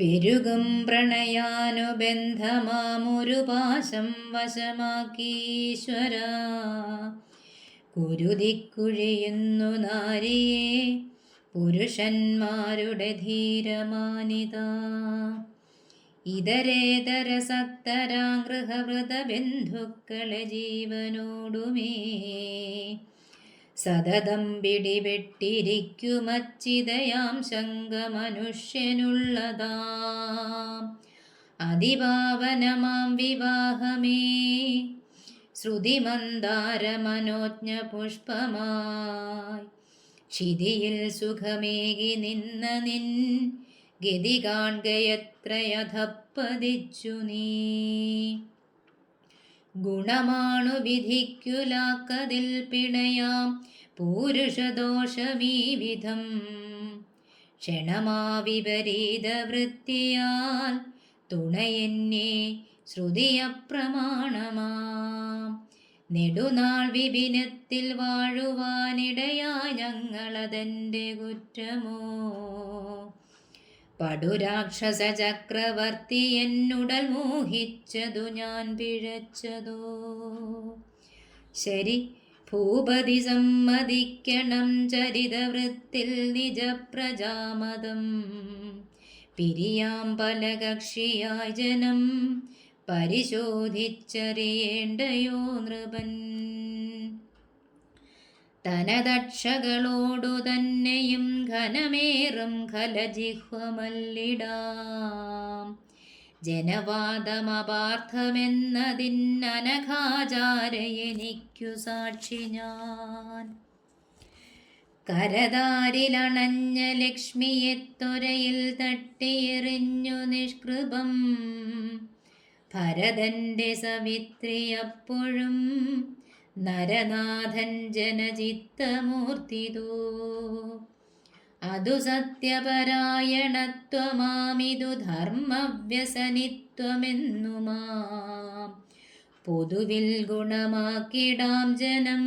പെരുകും പ്രണയാനുബന്ധമാമൊരു പാശം വശമാക്കീശ്വര. കുരുതിക്കുഴിയുന്നു നാരിയെ പുരുഷന്മാരുടെ ധീരമാനിത. ഇതരേതര സക്തരാഗൃഹവൃത ബന്ധുക്കളെ ജീവനോടുമേ സതതം പിടിപെട്ടിരിക്കുമച്ചിതയാം ശങ്ക മനുഷ്യനുള്ളതാം അതിപാവനമാം വിവാഹമേ. ശ്രുതിമന്ദാരമനോജ്ഞ പുഷ്പമായി ക്ഷിതിയിൽ സുഖമേകി നിന്ന നിൻ ഗതി കാണുകയത്രയഥപ്പതിച്ചു നീ. ഗുണമാണു വിധിക്കുലാക്കതിൽ പിണയാം പൂരുഷദോഷമീ വിധം ക്ഷണമാവിപരീത വൃത്തിയാൽ തുണയെന്നെ ശ്രുതിയപ്രമാണമാം. നെടുനാൾ വിപിനത്തിൽ വാഴുവാനിടയാ ഞങ്ങളതെന്റെ കുറ്റമോ? പടുരാക്ഷസ ചക്രവർത്തി എന്നുടൽ മോഹിച്ചതു ഞാൻ പിഴച്ചതോ? ശരി ഭൂപതി സമ്മതിക്കണം ചരിതവൃത്തിൽ നിജപ്രജാമതം. പിരിയാം പല കക്ഷിയായ ജനം പരിശോധിച്ചറിയേണ്ടയോ നൃപൻ? തനദക്ഷകളോടു തന്നെയും ഘനമേറും ഖലജിഹ്വമല്ലിടാം. ജനവാദമപാർത്ഥമെന്നതിന്നനഘാചാരയെനിക്കു സാക്ഷി ഞാൻ കരതാരിലണഞ്ഞ ലക്ഷ്മിയെ ത്വരയിൽ തട്ടിയെറിഞ്ഞു നിഷ്കൃപം. ഭരതന്റെ സവിത്രി അപ്പോഴും നരനാഥൻ ജനചിത്തമൂർത്തിതോ. അതു സത്യപരായണത്വമാമിതു ധർമ്മവ്യസനിത്വമെന്നുമാം. പൊതുവിൽ ഗുണമാക്കിടാം ജനം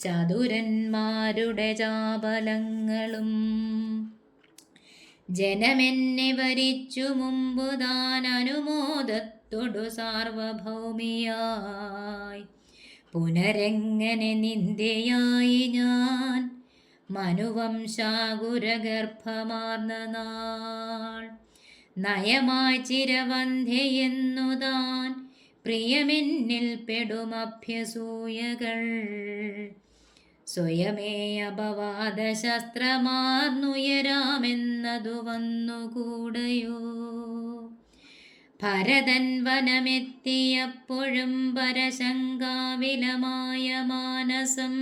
ചതുരന്മാരുടെ ചാപലങ്ങളും. ജനമെന്നെ വരിച്ചു മുമ്പുതാൻ അനുമോദത്തൊടു സാർവഭൗമിയായി. പുനരെങ്ങനെ നിന്ദയായി ഞാൻ? മനുവംശാകുരഗർഭമാർന്ന നാൾ. നയമായി ചിരവന്ധ്യയെന്നു താൻ പ്രിയമെന്നിൽ പെടുമഭ്യസൂയകൾ സ്വയമേ അപവാദ ശസ്ത്രമാർന്നുയരാമെന്നതു വന്നുകൂടയോ? ഭരതൻ വനമെത്തിയപ്പോഴും പരശങ്കാവിലമായ മാനസം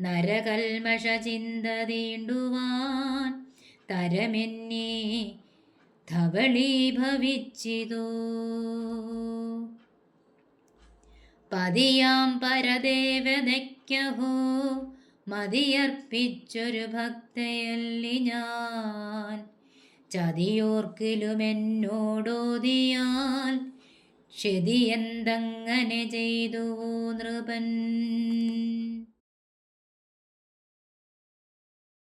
നരകൽമഷ ചിന്ത തീണ്ടുവാൻ തരമെന്നെ ധവളീഭവിച്ചിതു. പതിയാം പരദേവതയ്ക്കഹോ മതിയർപ്പിച്ചൊരു ഭക്തയല്ലി ഞാൻ. ചതിയോർക്കിലുമെന്നോടോതിയാൽ ക്ഷതിയെന്തങ്ങനെ ചെയ്തു നൃപൻ?